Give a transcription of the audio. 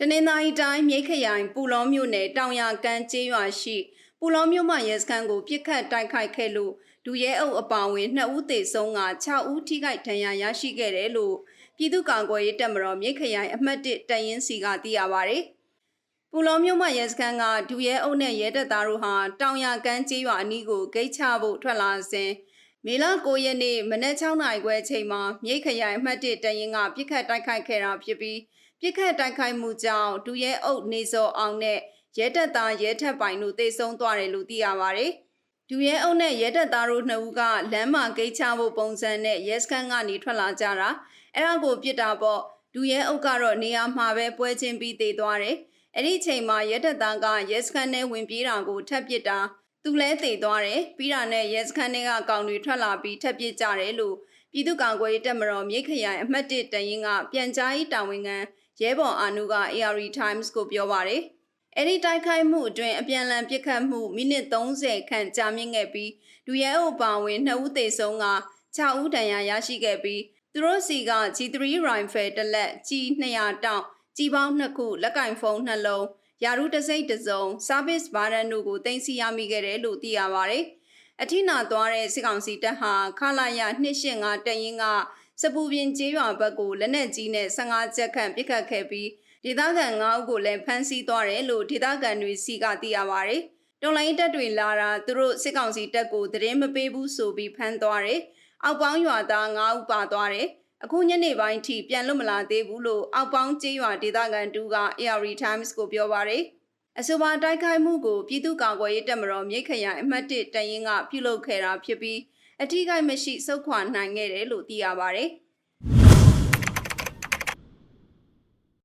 တနင်္သာရီတိုင်းမြိတ်ခရိုင်ပူလောမြို့နယ်တောင်ရကန်ကျေးရွာရှိပူလောမြို့မှရဲစခန်းကိုပြစ်ခတ်တိုက်ခိုက်ခဲ့လို့ဒူရဲအုပ်အပါအဝင်2ဦးသေဆုံးက6ဦးထိခိုက်ဒဏ်ရာရရှိခဲ့တယ်လို့ပြည်သူ့ကာကွယ်ရေးတပ်မတော်မြိတ်ခရိုင်အမှတ်1တပ်ရင်းစီကသိရပါဗျ။ပူလောမြို့မှရဲစခန်းကဒူရဲအုပ်နဲ့ရဲတပ်သားတို့ဟာတောင်ရကန်ကျေးရွာအနီးကိုဂိတ်ချဖို့ထွက်လာစဉ်မေလ9ရက်နေ့မနက်6နာရီခွဲအချိန်မှာမြိတ်ခရိုင်အမှတ်1တပ်ရင်းကပြစ်ခတ်တိုက်ခိုက်ခဲ့တာဖြစ်ပြီး ပြစ်ခတ်တိုက်ခိုက်မှုကြောင့်ဒူရဲအုပ်နေစောအောင်နဲ့ရဲတပ်သားရဲထက်ပိုင်တို့တေဆုံးသွားတယ်လို့သိရပါဗျ။ဒူရဲအုပ်နဲ့ရဲတပ်သားတို့နှစ်ဦးကလမ်းမှာဂိတ်ချဖို့ပုံစံနဲ့ရဲစခန်းကနေထွက်လာကြတာအဲ့ဒါကိုပြစ်တာပေါ့ဒူရဲအုပ်ကတော့နေရာမှာပဲပွဲချင်းပြီးတေသွားတယ်။အဲ့ဒီအချိန်မှာရဲတပ်သားကရဲစခန်းထဲဝင်ပြေးတာကိုထပ်ပစ်တာသူလဲတေသွားတယ်ပြီးတာနဲ့ရဲစခန်းထဲကကောင်တွေထွက်လာပြီးထပ်ပစ်ကြတယ်လို့ပြည်သူ့ကောင်ကွယ်ရေးတပ်မတော်မြိတ်ခရိုင်အမှတ်1တရင်ကပြန်ကြားရေးတာဝန်ခံ ရဲဘော်အာနုက ARD Times ကိုပြောပါတယ်။အဲ့ဒီတိုက်ခိုက်မှုအတွင်းအပြန်အလှန်ပစ်ခတ်မှုမိနစ်30ခန့်ကြာမြင့်ခဲ့ပြီးဒူရဲအိုပါဝင်2ဦးသေဆုံးက6ဦးဒဏ်ရာရရှိခဲ့ပြီးသူတို့စီက G3 rifle တစ်လက်ကြီး200 တောင့်ကြီးပေါင်း2ခုလက်ကင်ဖုန်းနှလုံးယာရုတစ်စိမ့်တစ်စုံ service ဘာရန်တို့ကိုတင်စီရမိခဲ့တယ်လို့သိရပါတယ်။အထိနာသွားတဲ့စစ်ကောင်စီတပ်ဟာခလာရ285တရင်က စပူပြင်းကျေးရွာဘက်ကိုလက်နက်ကြီးနဲ့15ချက်ခန့်ပစ်ခတ်ခဲ့ပြီးဒေသခံ9ဦးကိုလည်းဖမ်းဆီးသွားတယ်လို့ဒေသခံတွေစီကသိရပါဗျ။တော်လိုင်းတပ်တွေလာတာသူတို့စစ်ကောင်စီတပ်ကိုသတင်းမပေးဘူးဆိုပြီးဖမ်းသွားတယ်။အောက်ပေါင်းရွာသား9ဦးပါသွားတယ်။အခုညနေပိုင်းထိပြန်လွတ်မလာသေးဘူးလို့အောက်ပေါင်းကျေးရွာဒေသခံတူက AR Times ကိုပြောပါရယ် အဆိုပါတိုက်ခိုက်မှုကိုပြည်သူ့ကာကွယ်ရေးတပ်မတော်မြိတ်ခရိုင်အမှတ်1တရင်ကပြုလုပ်ခဲ့တာဖြစ်ပြီးအထူးကိမရှိစုခွာနိုင်ခဲ့တယ်လို့သိရပါဗျ။